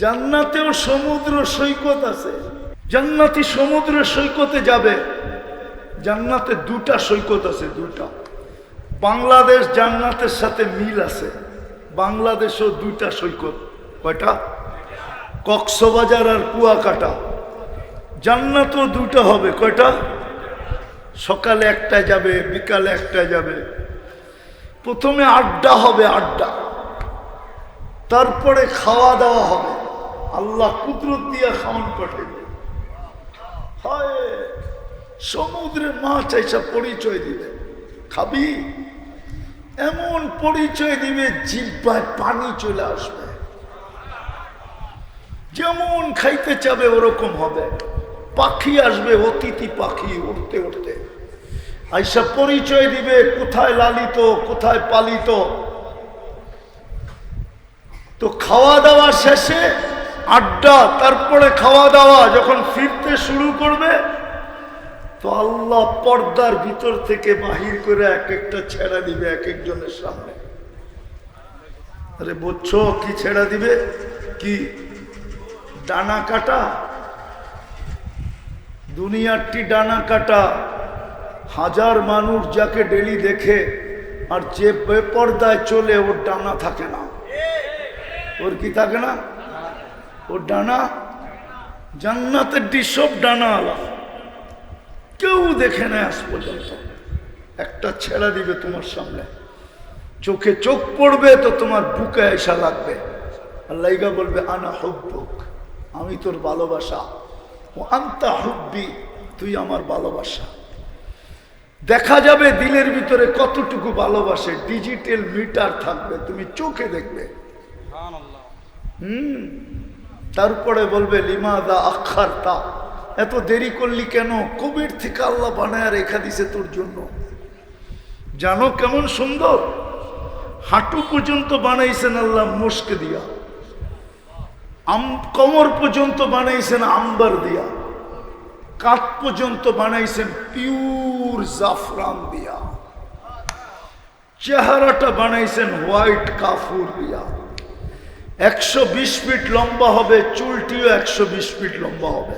জান্নাতেও সমুদ্র সৈকত আছে। জান্নাতি সমুদ্র সৈকতে যাবে। জান্নাতে দুটা সৈকত আছে, দুটা। বাংলাদেশ জান্নাতের সাথে মিল আছে। বাংলাদেশও দুইটা সৈকত। কয়টা? কক্সবাজার আর কুয়াকাটা। জান্নাতও দুটো হবে। কয়টা? সকালে একটা যাবে, বিকালে একটা যাবে। প্রথমে আড্ডা হবে, আড্ডা। তারপরে খাওয়া দাওয়া হবে। আল্লাহ কুদরত দিয়ে খাওয়ান পাঠাইবে হয় সমুদ্রে মাছ এসে পরিচয় দিবে। খাবি? এমন পরিচয় দিবে, জিব্বায় পানি চলে আসবে। যেমন খাইতে চাবে, ওরকম হবে। পাখি আসবে, অতিথি পাখি উঠতে উঠতে। আইসা পরিচয় দিবে, কোথায় লালিত, কোথায় পালিত। তো খাওয়া দাওয়া শেষে আড্ডা, তারপরে খাওয়া দাওয়া যখন ফিরতে শুরু করবে, তো আল্লাহ পর্দার ভিতর থেকে বাহির করে এক একটা ছেড়া দিবে এক একজনের সামনে। আরে বুঝছ কি ছেড়া দিবে? কি ডানা কাটা? দুনিয়ারটি ডানা কাটা। হাজার মানুষ যাকে ডেলি দেখে, আর যে বেপর্দায় চলে, ওর ডানা থাকে না। ওর কি থাকে না? ওর ডানা জান্নাতের ডিসব ডানা আলা। কেউ দেখে নেয় আজ পর্যন্ত। একটা ছেড়া দিবে তোমার সামনে। চোখে চোখ পড়বে তো তোমার বুকে এসা লাগবে। আল্লাইগা বলবে আনা হব্বুক আমি তোর ভালোবাসা। ও আন্তা হুব্বি তুই আমার ভালোবাসা। দেখা যাবে দিলের ভিতরে কতটুকু ভালোবাসে। ডিজিটাল মিটার থাকবে তুমি চোখে দেখবে। হুম। তারপরে বলবে, লিমা দা আখার তা এত দেরি করলি কেন? কবির থেকে আল্লাহ বানায় রেখা দিছে তোর জন্য। জানো কেমন সুন্দর? হাঁটু পর্যন্ত বানাইছেন আল্লাহ মুস্ক দিয়া। আম, কমর পর্যন্ত বানাইছেন আম্বার দিয়া। কাঠ পর্যন্ত বানাইছেন পিওর জাফরান দিয়া। চেহারাটা বানাইছেন হোয়াইট কাফুর দিয়া। একশো বিশ ফিট লম্বা হবে, চুলটিও একশো বিশ ফিট লম্বা হবে।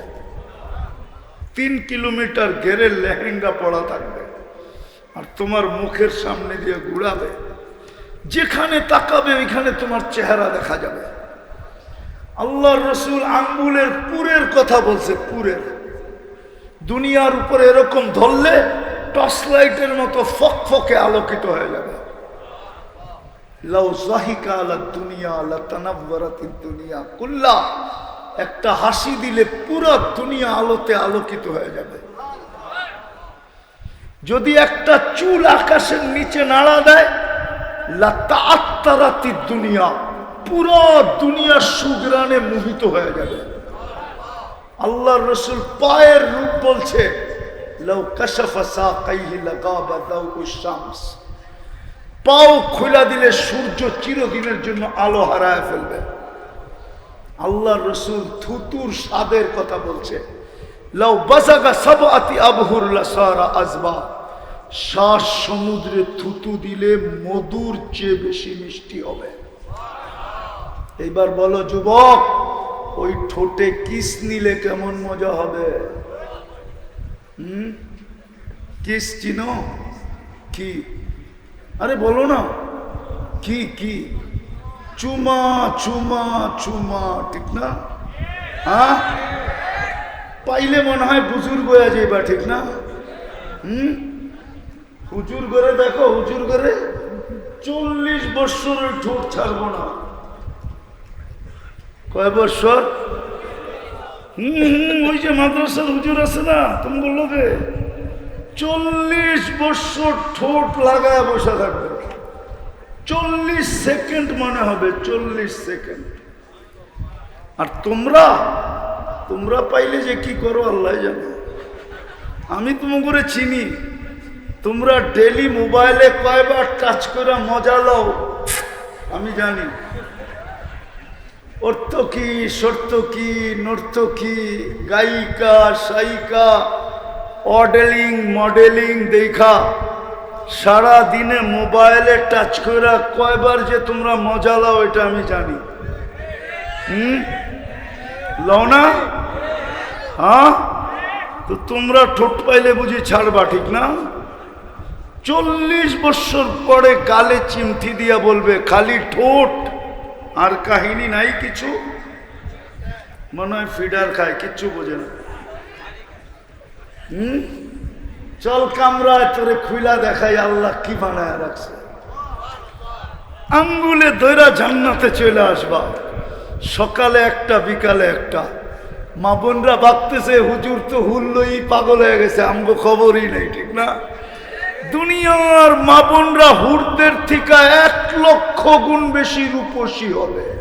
তিন কিলোমিটার ঘেরের লেহেঙ্গা পড়া থাকবে আর তোমার মুখের সামনে দিয়ে ঘুরাবে। যেখানে তাকাবে, ওইখানে তোমার চেহারা দেখা যাবে। আল্লাহ রসুল আঙ্গুলের পুরের কথা বলছে, পুরের। দুনিয়ার উপরে এরকম ধরলে টর্চ লাইটের মতো ফক ফকে আলোকিত হয়ে যাবে। দুনিয়া একটা হাসি দিলে পুরো দুনিয়া আলোতে আলোকিত হয়ে যাবে। যদি একটা চুল আকাশের নিচে নাড়া দেয় লাত্তা আত্মারাতির দুনিয়া, পুরো দুনিয়া সুগ্রানে মোহিত হয়ে যাবে। আল্লাহ রসুল পায়ের রূপ বলছে, লাউ কাশাফা সাকাইহি লাগাবা দাউ শামস। পাও খোলা দিলে সূর্য চিরদিনের জন্য আলো হারায় ফেলবে। আল্লাহ রসুল থুতুর স্বাদের কথা বলছে। লাউ বাসাগা সব আতি আবহুরলা সারা আজবা। শ্বাস সমুদ্রে থুতু দিলে মধুর চেয়ে বেশি মিষ্টি হবে। এইবার বলো, যুবক, ওই ঠোঁটে কিস নিলে কেমন মজা হবে? হুম? কিস চিনো? কি? আরে বলো না। কি কি? চুমা চুমা চুমা, ঠিক না? হ্যাঁ? পাইলে মনে হয় বুজুর্গ হয়ে যাইবা, ঠিক না? হুম? হুজুর করে দেখো, হুজুর করে চল্লিশ বৎসরের ঠোঁট ছাড়বো না। কয় বৎসর? হুম হুম, ওই যে মাদ্রাসার হুজুর আছে না, তুমি বলল যে? চল্লিশ বৎসর ঠোঁট লাগায় বসে থাকবে। চল্লিশ সেকেন্ড মনে হবে চল্লিশ সেকেন্ড। আর তোমরা তোমরা পাইলে যে কি করো, আল্লাহ জানো। আমি তোমাকে চিনি, তোমরা ডেলি মোবাইলে কয়বার টাচ করে মজা লও, আমি জানি। অর্থ কি, শর্ত কি নর্ত কি, গায়িকা, সায়িকা অডেলিং, মডেলিং দেখা। সারা দিনে মোবাইলে টাচ করে কয়বার যে তোমরা মজা লাও, এটা আমি জানি। হুম? লও না? হ্যাঁ? তো তোমরা ঠোঁট পাইলে বুঝি ছাড়বা, ঠিক না? চল্লিশ বছর পরে গালে চিমটি দিয়া বলবে, খালি ঠোঁট, আর কাহিনী নাই কিছু? মনে হয় ফিডার খায়, কিচ্ছু বোঝে না। হুম? চল কামরায় তোরে খুইলা দেখাই, আল্লাহ কি বানায় রাখছে। আঙ্গুলে ধৈরা জান্নাতে চলে আসবা। সকালে একটা, বিকালে একটা। মা বোনরা ভাবতেছে, হুজুর তো হুল্লই পাগল হয়ে গেছে, আমগো খবরই নেই, ঠিক না? দুনিয়ার মা বোনরা হুরদের থেকে এক লক্ষ গুণ বেশি রূপসী হবে।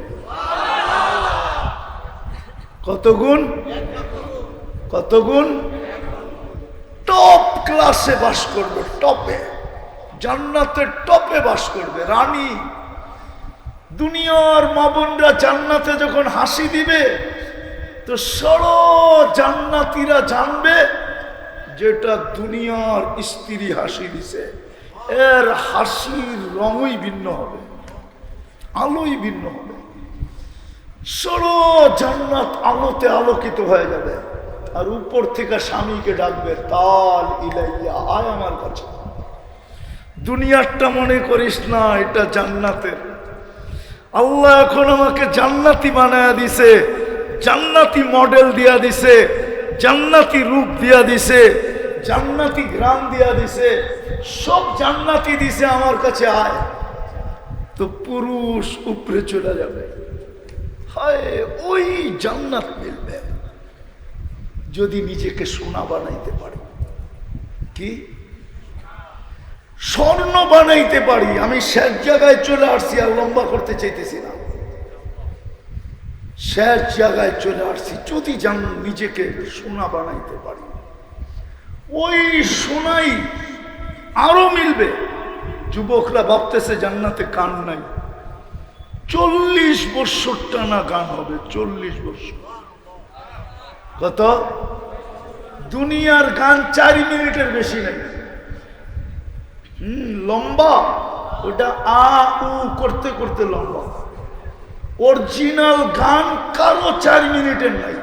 কত গুণ? কত গুণ? টপ ক্লাসে বাস করবে, টপে। জান্নাতের টপে বাস করবে, রানী। দুনিয়ার মা বোনরা জান্নাতে যখন হাসি দিবে, তো সর জান্নাতিরা জানবে যেটা দুনিয়ার স্ত্রী হাসি দিছে। এর হাসির রঙই ভিন্ন হবে, আলোই ভিন্ন হবে। সরো জান্নাত আলোতে আলোকিত হয়ে যাবে। আর উপর থেকে স্বামীকে ডাকবে, তাল ইলাইয়া, আয় আমার কাছে। দুনিয়ারটা মনে করিস না, এটা জান্নাতের। আল্লাহ এখন আমাকে জান্নাতি বানায়া দিছে, জান্নাতি মডেল দিয়া দিছে, জান্নাতি রূপ দিয়া দিছে, জান্নাতি গ্রাম দিয়া দিছে, সব জান্নাতি দিছে আমার কাছে, আয়। তো পুরুষ উপরে চলে যাবে। হায়, ওই জান্নাত মিলবে। যদি নিজেকে সোনা বানাইতে পারি। কি? স্বর্ণ বানাইতে পারি। আমি শেষ জায়গায় চলে আসছি আর লম্বা করতে চাইতেছি না। শেষ জায়গায় চলে আসছি যদি জান নিজেকে সোনা বানাইতে পারি। ওই সোনাই আরও মিলবে। যুবকরা ভাবতেছে জান্নাতে কান নাই। চল্লিশ বৎসর টানা গান হবে, চল্লিশ বৎসর। কত? দুনিয়ার গান চার মিনিটের বেশি নেই। লম্বা। ওটা আ, উ করতে করতে লম্বা। অরিজিনাল গান কারও চার মিনিটের নাই।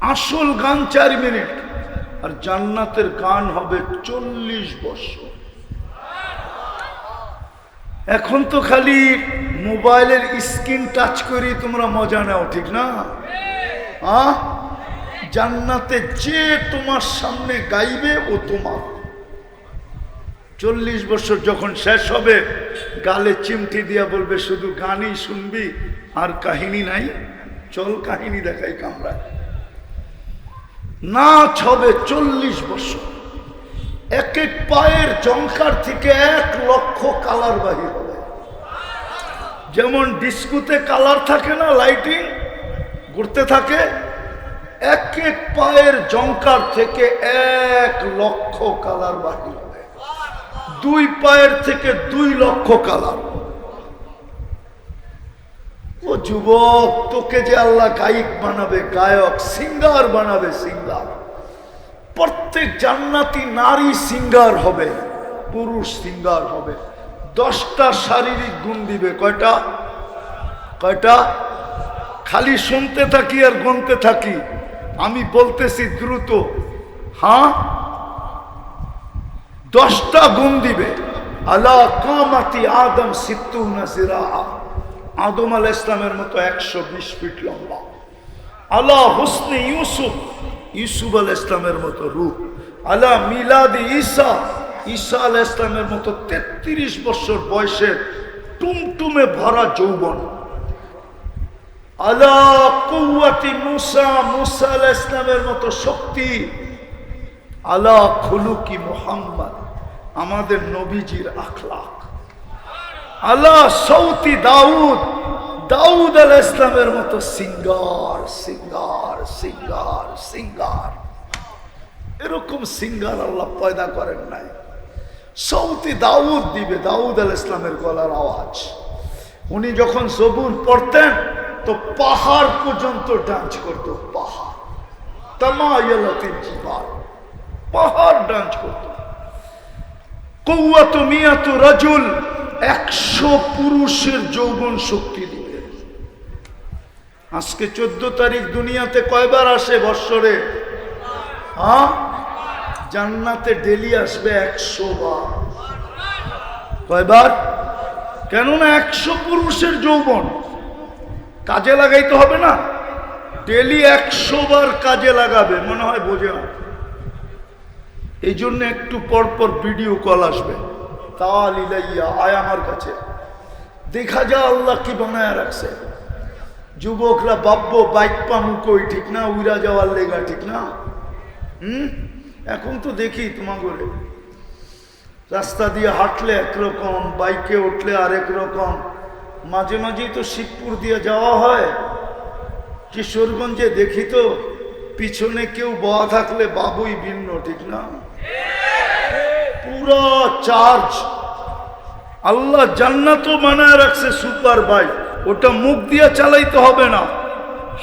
আসল গান চার মিনিট। আর জান্নাতের গান হবে চল্লিশ বছর। এখন তো খালি মোবাইলের স্ক্রিন টাচ করি তোমরা মজা নাও, ঠিক না? আ? জান্নাতে যে তোমার সামনে গাইবে, ও তোমার। চল্লিশ বছর যখন শেষ হবে, গালে চিমটি দিয়া বলবে, শুধু গানই শুনবি, আর কাহিনী নাই। চল কাহিনী দেখাই কামরা নাচ হবে চল্লিশ বছর। এক এক পায়ের জঙ্কার থেকে এক লক্ষ কালার বাহির হবে। যেমন ডিস্কুতে কালার থাকে না, লাইটিং ঘুরতে থাকে, এক এক পায়ের জঙ্কার থেকে এক লক্ষ কালার বাহির দুই পায়ের থেকে দুই লক্ষ কালার। ও যুবক, তোকে যে আল্লাহ গায়ক বানাবে, গায়ক, সিঙ্গার বানাবে, সিঙ্গার। প্রত্যেক জান্নাতি নারী সিঙ্গার হবে, পুরুষ সিঙ্গার হবে। দশটা শারীরিক গুণ দিবে। কয়টা? কয়টা? খালি শুনতে থাকি আর গুনতে থাকি। আমি বলতেছি দ্রুত হ্যাঁ দশটা গুণ দিবে। আল্লাহ কামাতি আদম সিত্তু নাসিরা আদম আল ইসলামের মতো একশো বিশ ফিট লম্বা। আল্লাহ হুসনে ইউসুফ ইউসুফ আল ইসলামের মতো রূপ। আল্লাহ মিলাদি ঈসা ঈসা আল ইসলামের মতো তেত্রিশ বছর বয়সের টুমটুমে ভরা যৌবন। আল্লাহ কৌয়াতি মুসা মুসা আল ইসলামের মতো শক্তি। আল্লাহ খুলুকি মোহাম্মদ, আমাদের নবীজির আখলাক। আল্লাহ সৌতি দাউদ দাউদ আল ইসলামের মতো সিঙ্গার সিঙ্গার সিঙ্গার সিঙ্গার। এরকম সিঙ্গার আল্লাহ পয়দা করেন নাই। সৌতি দাউদ দিবে, দাউদ আল ইসলামের গলার আওয়াজ। উনি যখন সবুর পড়তেন তো পাহাড় পর্যন্ত ডান্স করত, পাহাড়। তামায়ালাতিন জিবাল, পাহাড় ডান্স করত। কৌয়াত মিয়াত রাজুল একশো পুরুষের যৌবন শক্তি দিবে। আজকে চোদ্দ তারিখ দুনিয়াতে কয়বার আসে বৎসরে? হ্যাঁ জান্নাতে ডেলি আসবে একশো বার। কয়বার? কেননা একশো পুরুষের যৌবন। কাজে লাগাইতে হবে না। ডেলি একশো বার কাজে লাগাবে, মনে হয় বোঝে না। এই জন্য একটু পর পর ভিডিও কল আসবে। তা লিলাইয়া আয় আমার কাছে। দেখা যা আল্লাহ কি বানায় রাখছে। যুবকরা বাব্য বাইক পামু ঠিক না? উইরা যাওয়ার লেগা, ঠিক না? হুম? এখন তো দেখি তোমাকে রাস্তা দিয়ে হাঁটলে একরকম, বাইকে উঠলে আরেক রকম। মাঝে মাঝেই তো শিবপুর দিয়ে যাওয়া হয়। কিশোরগঞ্জে দেখি তো, পিছনে কেউ বয়া থাকলে বাবুই ভিন্ন, ঠিক না? পুরো চার্জ আল্লাহ জান্নাতও বানায় রাখছে সুপার বাইক ওটা মুখ দিয়া চালাইতে হবে না,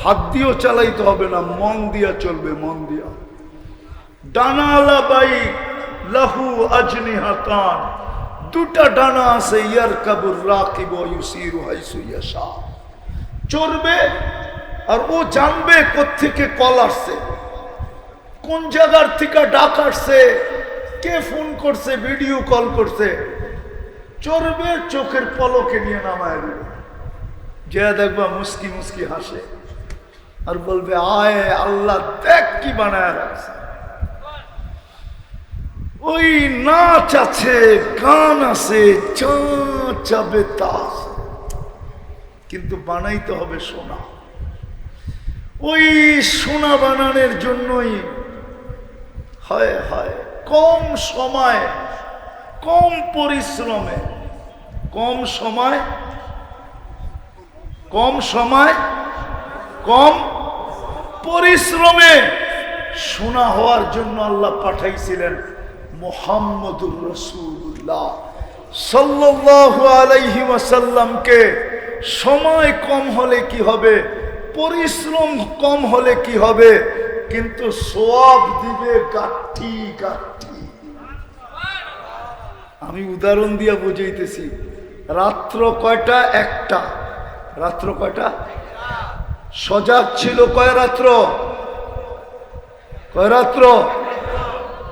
হাত দিয়েও চালাইতে হবে না, মন দিয়া চলবে, মন দিয়া। ডানালা বাইক লাহু আজনি হাতান দুটা ডানা আছে ইয়ার কাবুর রাকিব ইউসিরু হাইসু ইয়াশা। চড়বে আর ও জানবে কোত্থেকে কল আসছে। কোন জায়গার থেকে ডাক আসছে, কে ফোন করছে, ভিডিও কল করছে। চড়বে, চোখের পলকে নিয়ে নামায় দেবে। যে দেখবা মুস্কি মুস্কি হাসে। আর বলবে, আয় আল্লাহ, দেখ কি বানায় রাখছে। ওই নাচ আছে, গান আছে চাবে তা আছে। কিন্তু বানাইতে হবে সোনা ওই সোনা বানানোর জন্যই হয় হয়, কম সময়, কম পরিশ্রমে, কম সময় কম সময়, কম পরিশ্রমে সোনা হওয়ার জন্য আল্লাহ পাঠাইছিলেন মোহাম্মদুর রসুল্লাহ সাল্লাল্লাহু আলাইহি ওয়াসাল্লামকে সময় কম হলে কি হবে? পরিশ্রম কম হলে কি হবে? কিন্তু সোয়াব দিবে গাঠি গাঠি। আমি উদাহরণ দিয়া বুঝাইতেছি। রাত্র কয়টা? একটা। রাত্র কয়টা? সজাগ ছিল কয় রাত্র? কয় রাত্র?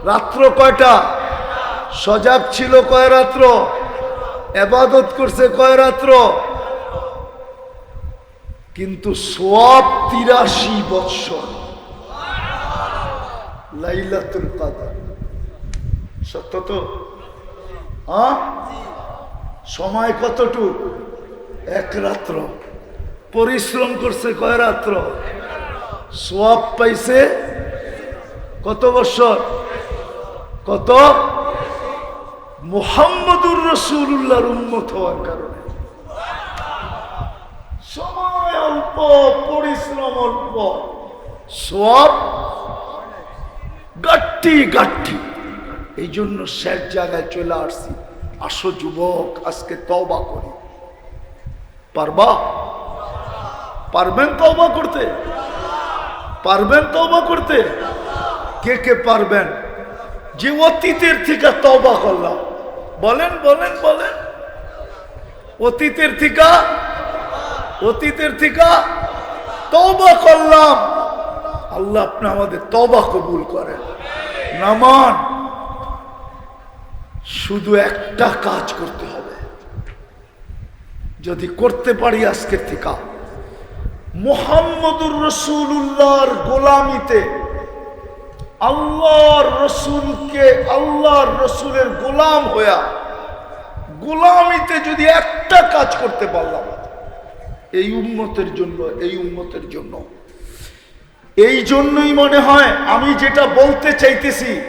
রাত্র কয়টা? সজাগ ছিল কয় রাত্র? এবাদত করছে কয় রাত্র? কিন্তু সোয়াব তিরাশি বৎসর। লাইলাতুল কাদার। সত্য তো? হ্যাঁ? সময় কতটুক? এক রাত্র। পরিশ্রম করছে কয় রাত্র? সোয়াব পাইছে কত বছর কত? মুহাম্মদুর রসুল্লাহর উন্মত হওয়ার কারণে। সময় অল্প, পরিশ্রম অল্প। সব গাঠি গাঠি। এই জন্য শেষ জায়গায় চলে আসছি। আসো যুবক, আজকে তওবা করি। পারবা? পারবেন তওবা করতে? পারবেন তওবা করতে? কে কে পারবেন? যে অতীতের থেকে তবা করলাম। বলেন বলেন বলেন। অতীতের থেকে অতীতের থেকে তবা করলাম। আল্লাহ আপনি আমাদের তবা কবুল করেন। নামান, শুধু একটা কাজ করতে হবে। যদি করতে পারি আজকের থেকে, মোহাম্মদুর রসুল্লাহর গোলামিতে আল্লাহর রসুলকে আল্লাহর রসুলের গোলাম হইয়া গোলামিতে যদি একটা কাজ করতে পারলাম, এই উন্মতের জন্য, এই উন্মতের জন্য। এই জন্যই মনে হয়, আমি যেটা বলতে চাইতেছি,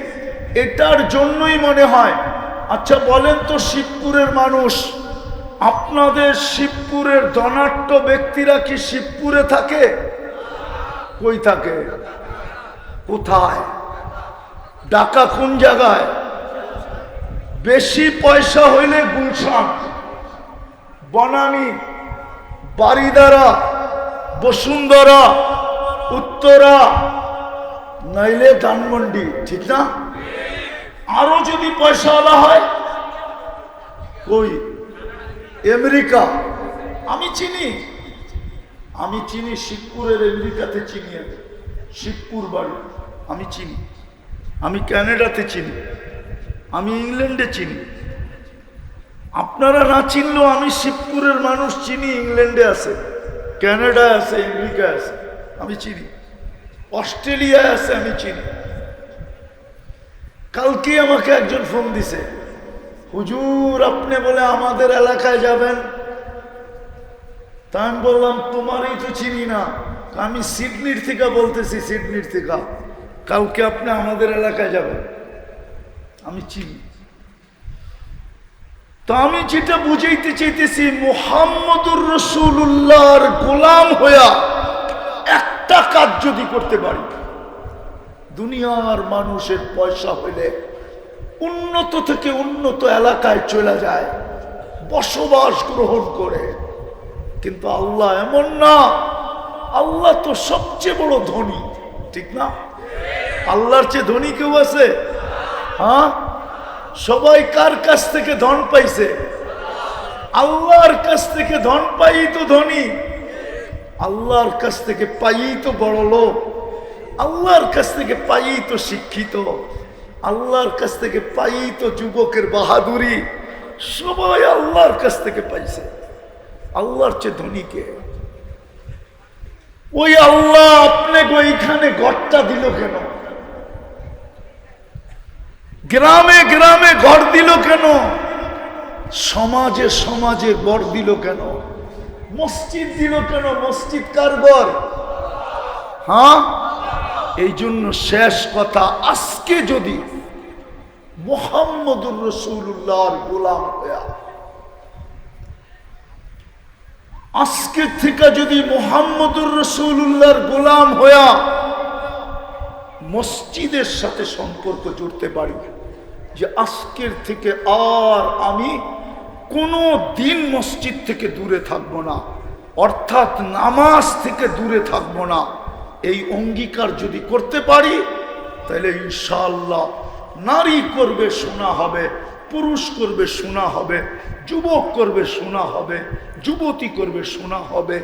এটার জন্যই মনে হয় আচ্ছা বলেন তো শিবপুরের মানুষ, আপনাদের শিবপুরের ধনাট্য ব্যক্তিরা কি শিবপুরে থাকে? কই থাকে? কোথায়? ডাকা কোন জায়গায়? বেশি পয়সা হইলে গুলশান। বনানী বারিদারা বসুন্ধরা, উত্তরা, নাইলে ধানমন্ডি, ঠিক না? আরও যদি পয়সা আলা হয়, কই? আমেরিকা। আমি চিনি। আমি চিনি শিবপুরের আমেরিকাতে চিনি আমি। শিবপুর বাড়ি। আমি চিনি। আমি ক্যানাডাতে চিনি, আমি ইংল্যান্ডে চিনি। আপনারা না চিনলেও আমি শিবপুরের মানুষ চিনি, ইংল্যান্ডে আছে, ক্যানাডায় আছে, আমেরিকায় আছে, আমি চিনি। অস্ট্রেলিয়ায় আছে, আমি চিনি। কালকে আমাকে একজন ফোন দিছে, হুজুর, আপনি বলে আমাদের এলাকায় যাবেন? তা আমি বললাম, তোমারই তো চিনি না। আমি সিডনির থেকে বলতেছি, সিডনির থেকে। কালকে আপনি আমাদের এলাকায় যাবেন? আমি চিনি। তো আমি যেটা বুঝাইতে চাইতেছি, মোহাম্মদুর রসুল্লাহর গোলাম হইয়া একটা কাজ যদি করতে পারি, দুনিয়ার মানুষের পয়সা হইলে উন্নত থেকে উন্নত এলাকায় চলে যায়, বসবাস গ্রহণ করে। কিন্তু আল্লাহ এমন না, আল্লাহ তো সবচেয়ে বড় ধনী, ঠিক না? আল্লাহর চেয়ে ধনী কেউ আছে? হ্যাঁ? সবাই কার কাছ থেকে ধন পাইছে? আল্লাহর কাছ থেকে ধন পাই তো ধনী। আল্লাহর কাছ থেকে পাই তো বড় লোক। আল্লাহর কাছ থেকে পাই তো শিক্ষিত। আল্লাহর কাছ থেকে পাই তো যুবকের বাহাদুরি। সবাই আল্লাহর কাছ থেকে পাইছে। আল্লাহর চেয়ে ধনীকে ওই আল্লাহ আপনাকে ওইখানে ঘরটা দিল কেন? গ্রামে গ্রামে ঘর দিল কেন? সমাজে সমাজে ঘর দিল কেন? মসজিদ দিল কেন? মসজিদ কার ঘর? হ্যাঁ? এই জন্য শেষ কথা, আজকে যদি মোহাম্মদুর রসুল্লাহর গোলাম হইয়া, আজকে থেকে যদি মোহাম্মদুর রসুল্লাহর গোলাম হইয়া মসজিদের সাথে সম্পর্ক জুড়তে পারি। যে আজকের থেকে আর আমি কোনো দিন মসজিদ থেকে দূরে থাকব না, অর্থাৎ নামাজ থেকে দূরে থাকব না। এই অঙ্গীকার যদি করতে পারি, তাহলে ইনশাল্লাহ নারী করবে শোনা হবে, পুরুষ করবে শোনা হবে, যুবক করবে শোনা হবে, যুবতী করবে শোনা হবে।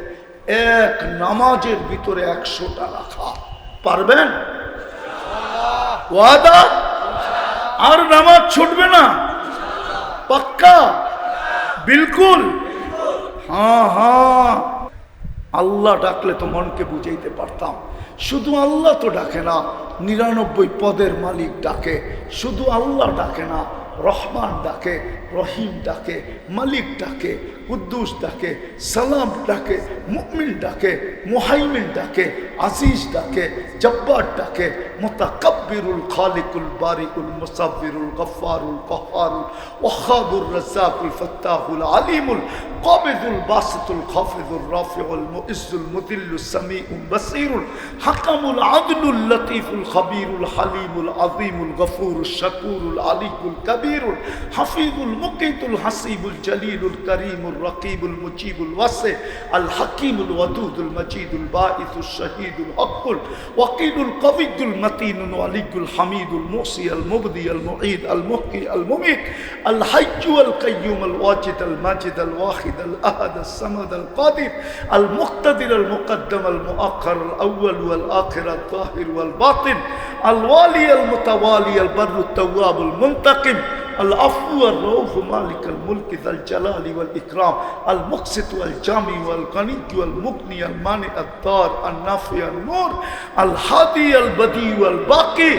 এক নামাজের ভিতরে একশোটা রাখা। পারবেন? ওয়াদা? আর নামাজ ছুটবে না। পাক্কা? বিলকুল। হ্যাঁ হ্যাঁ। আল্লাহ ডাকলে তো মনকে বুঝাইতে পারতাম। শুধু আল্লাহ তো ডাকে না, নিরানব্বই পদের মালিক ডাকে। শুধু আল্লাহ ডাকে না, রহমান ডাকে। রহিম ডাকে, মালিক ডাকে, কুদ্দুস ডাকে, সালাম ডাকে, মুমিন ডাকে, মুহাইমিন ডাকে, আজিজ ডাকে, জব্বার ডাকে, মোতাকব্বিরুল খালিকুল বারিকুল মুসাব্বিরুল গফফারুল কহ্হারুল ওয়াহাবুর রাজ্জাকুল ফাত্তাহুল আলিমুল, কাবিদুল বাসিতুল খাফিদুর রাফিউল মুইজ্জুল মুদিল্লুস সামিউল বাসীরুল, হাকামুল আদলুল লতীফুল খবীরুল হালিমুল আযীমুল গফুরুশ শাকুরুল আলিকুল কবীরুল হাফিজুল المقيت الحسيب الجليل الكريم الرقيب المجيب الوسع الحكيم الودود المجيد الباعث الشهيد الحق الوقيد القوي المتين الولي الحميد المحصي المبدي المعيد المحيي المميت الحج القيوم الواجد الماجد الواحد الأحد الصمد القادر المقتدر المقدم المؤخر الأول والآخر الظاهر والباطن الوالي المتوالي البر التواب المنتقم আল আফু আর রৌফ আল মুলকি আল ইকরাম আল মুকসিত ওয়াল গানি আল নাফি আল নূর আল হাদি আল বদি ওয়াল বাকি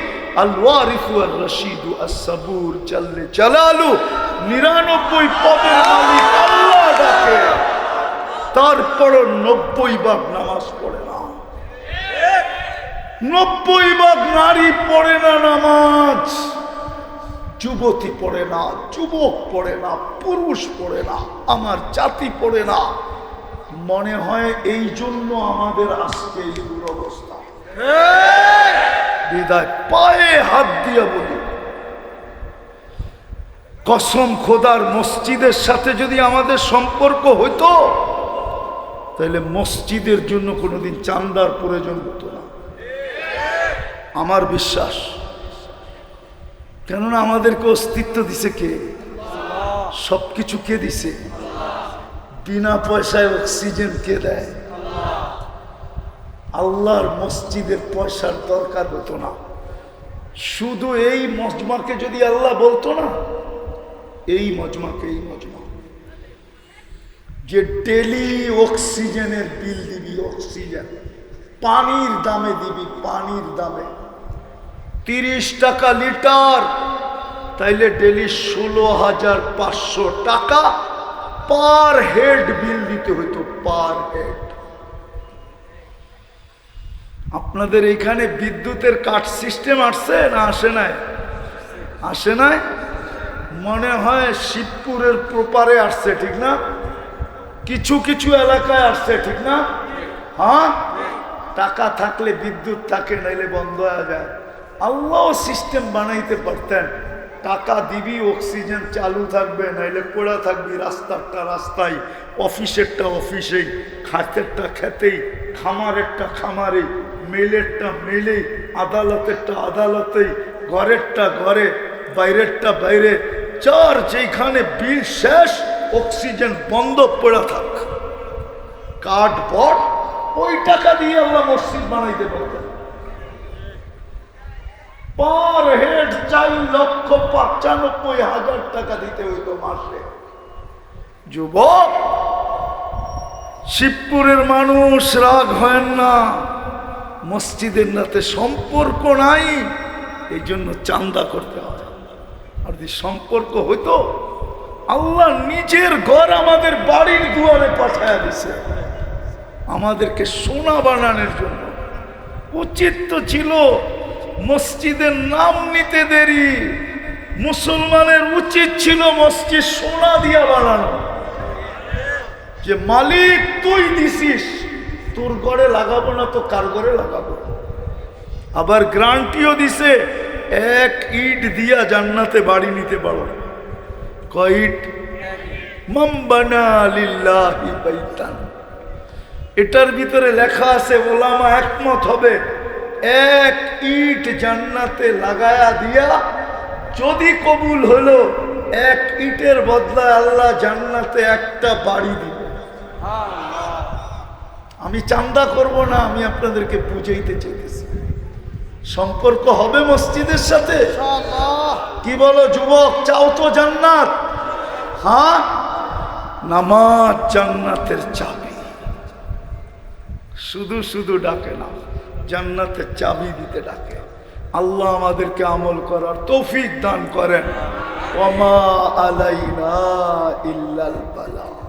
আল ওয়ারিস ওয়াল রশিদ আল সাবুর জাল্লে জালালু নিরানব্বই পদের মালিক আল্লাহ তারপরও নব্বই বার নামাজ পড়ে না। নব্বই ভাগ নারী পড়ে না নামাজ। যুবতী পড়ে না, যুবক পড়ে না, পুরুষ পড়ে না, আমার জাতি পড়ে না। মনে হয় এই জন্য আমাদের আজকে এই দুরবস্থা। বিদায়, পায়ে হাত দিয়ে বলি। কসম খোদার মসজিদের সাথে যদি আমাদের সম্পর্ক হইতো, তাহলে মসজিদের জন্য কোনোদিন চান্দার প্রয়োজন হতো না। আমার বিশ্বাস কেননা আমাদেরকে অস্তিত্ব দিছে কে? সব কিছু কে দিছে? বিনা পয়সায় অক্সিজেন কে দেয়? আল্লাহর মসজিদের পয়সার দরকার হতো না। শুধু এই মজমাকে যদি আল্লাহ বলতো না, এই মজমাকে এই মজমা। যে ডেলি অক্সিজেনের বিল দিবি, অক্সিজেন। পানির দামে দিবি, পানির দামে। তিরিশ টাকা লিটার, তাইলে ডেলি ষোলো হাজার পাঁচশো টাকা পার হেড বিল দিতে হইতো, পার হেড। আপনাদের এখানে বিদ্যুতের কাট সিস্টেম আসছে না আসে নাই? আসে নাই? মনে হয় শিবপুরের প্রপারে আসছে, ঠিক না? কিছু কিছু এলাকায় আসছে, ঠিক না? হ্যাঁ? টাকা থাকলে বিদ্যুৎ থাকে, নাইলে বন্ধ হয়ে যায়। আল্লাহ সিস্টেম বানাইতে পারতেন। টাকা দিবি, অক্সিজেন চালু থাকবে, নাইলে পড়া থাকবি, রাস্তারটা রাস্তায়, অফিসেরটা অফিসেই, খাতেরটা খেতেই, খামারেরটা খামারে, মেলেরটা মেলে আদালতেরটা আদালতেই, ঘরেরটা ঘরে, বাইরেরটা বাইরে চার যেখানে বিল শেষ, অক্সিজেন বন্ধ, পড়া থাক। কাঠ, বট, ওই টাকা দিয়ে আমরা মসজিদ বানাইতে পারতাম পার হেড চার লক্ষ পঁচানব্বই হাজার টাকা দিতে হইতো মাসে। যুবক, শিবপুরের মানুষ রাগ হয় না। মসজিদের নাতে সম্পর্ক নাই এই জন্য চান্দা করতে হয়। আর যদি সম্পর্ক হইতো, আল্লাহ নিজের ঘর আমাদের বাড়ির দুয়ারে পাঠায় দিছে। আমাদেরকে সোনা বানানোর জন্য। উচিত তো ছিল মসজিদের নাম নিতে দেরি। মুসলমানের উচিত ছিল মসজিদ সোনা দিয়া বানানো। যে মালিক, তুই দিছিস। তোর ঘরে লাগাবো না তো কার ঘরে লাগাবো? আবার গ্রান্টিও দিছে, এক ইট দিয়া জান্নাতে বাড়ি নিতে পারো কয় ইট? মাম্বানা এটার ভিতরে লেখা আছে, ওলামা একমত হবে এক ইট জান্নাতে লাগায়া দিয়া, যদি কবুল হলো, এক ইটের বদলা আল্লাহ জান্নাতে একটা বাড়ি দিবে। আমি চান্দা করব না, আমি আপনাদেরকে বুঝাইতে চাইতেছি। সম্পর্ক হবে মসজিদের সাথে? কি বলো যুবক, চাও তো জান্নাত? হ্যাঁ? নামাজ জান্নাতের চাবি। শুধু শুধু ডাকে না। জান্নাতের চাবি দিতে ডাকে। আল্লাহ আমাদেরকে আমল করার তৌফিক দান করেন। ওমা আলাইনা ইল্লাল বালা।